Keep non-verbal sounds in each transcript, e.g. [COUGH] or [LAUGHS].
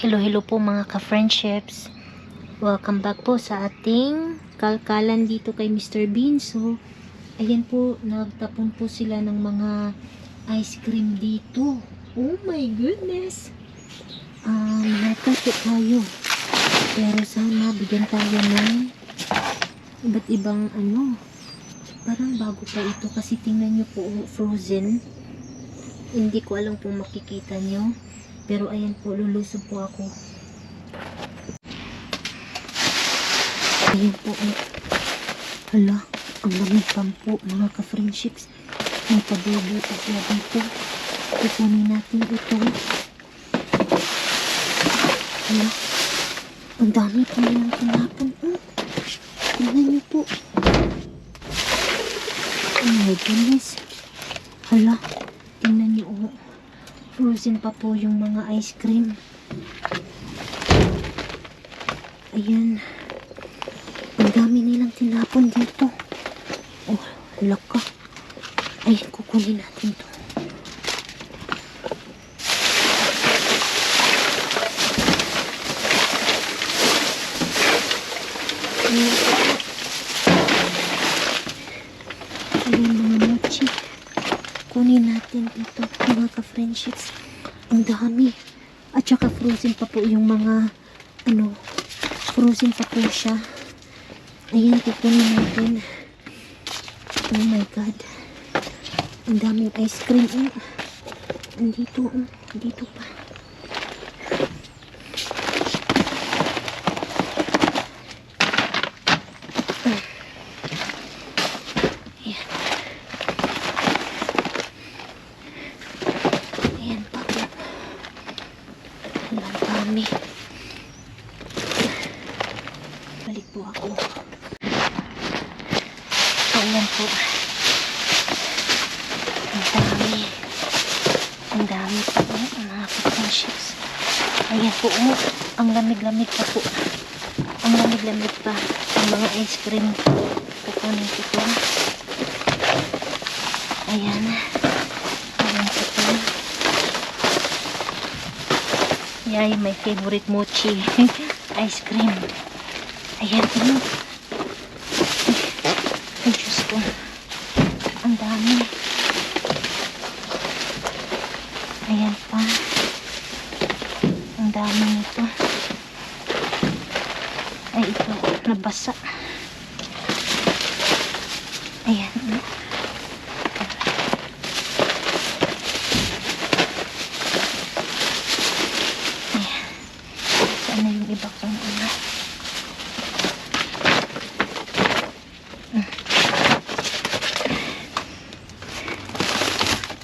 Hello, hello po mga ka-friendships. Welcome back po sa ating kalkalan dito kay Mr. Bean. So, ayan po, nagtapon po sila ng mga ice cream dito. Oh my goodness! Um, nata po tayo. Pero sana bigyan tayo ng iba't ibang ano. Parang bago pa ito kasi tingnan nyo po, oh, frozen. Hindi ko alam kung makikita nyo. Pero ayan po, lulusog po ako. Ayan po. Ay. Hala, ang lamig po mga ka-friendships. May pabubo pa sila dito. Kukunin natin ito. Hala, ang dami pa nilang tinapon. Oh, tingnan niyo po. Oh my goodness. Hala. Frozen pa po yung mga ice cream. Ayan. Ang dami nilang tinapon dito. Oh, laka. Ay, kukunin natin to. Ayan. Mga mochi. Kunin natin ito, ka-friendships. Ang dami. At saka frozen pa po yung mga, ano, frozen pa po siya. Ayan, kukunin natin. Oh my God. Ang daming ice cream. Oh. Andito, oh. Dito pa. Ayan. Ayan pa po. Ang dami. Balik ako. Ayan po. Ang dami. Ang dami po oh, mga friendships. Ayan po. Oh, ang lamig-lamig pa po. Ang lamig-lamig pa. Ang mga ice cream. Kukunin ko po. Ayan. Ayan po po. Yay, my favorite mochi. [LAUGHS] Ice cream. Ayan, ano. Ay, Diyos ko. Ang dami. Ayan pa. Ang dami nito. Ay, ito. Nabasa. Ayan. ano. Ayan. Saan na yung iba kong ano? Mm.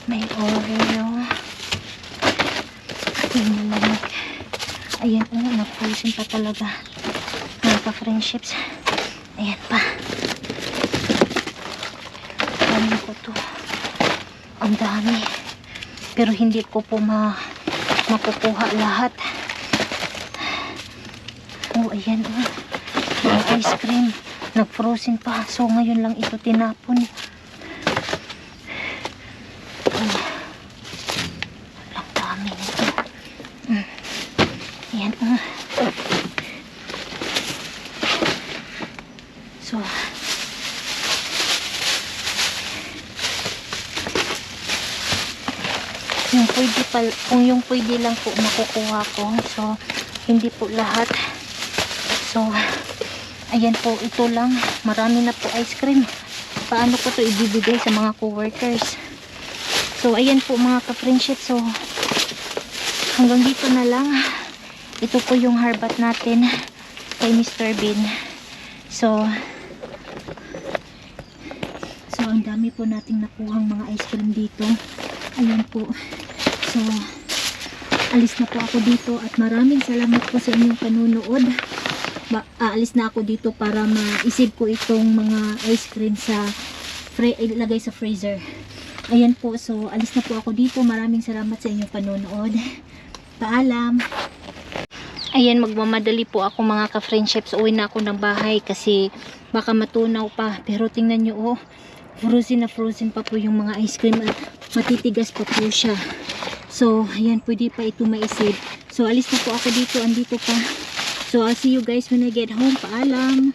May Oreo. Yung malamig. Ayan, oh, na-frozen pa talaga. Mga ka-friendships. Ayan pa. Ano ko to? Ang dami. Pero hindi ko po ma makukuha lahat. Oh, ayan oh. Yung ice cream. Nag-frozen pa. So, ngayon lang ito tinapon. Oh. Ang dami nito. Mm. Ayan oh. So, yung pwede pa, kung yung pwede lang po makukuha ko. So, hindi po lahat. So, ayan po, ito lang. Marami na po ice cream. Paano ko to ibibigay sa mga coworkers? So, ayan po mga ka-friendship. So, hanggang dito na lang. Ito po yung harbat natin kay Mr. Bean. So, so, ang dami po nating nakuhang mga ice cream dito. Ayan po. So, alis na po ako dito at maraming salamat po sa inyong panunood. Ba, aalis na ako dito para maisip ko itong mga ice cream sa ilagay sa freezer. Ayan po, so alis na po ako dito. Maraming salamat sa inyong panunood. Paalam! Ayan, magmamadali po ako mga ka-friendships. Uwi na ako ng bahay kasi baka matunaw pa. Pero tingnan nyo, oh, frozen na frozen pa po yung mga ice cream at matitigas pa po siya. So, ayan, pwede pa ito maisave. So, alis na po ako dito. Andito pa. So, I'll see you guys when I get home. Paalam.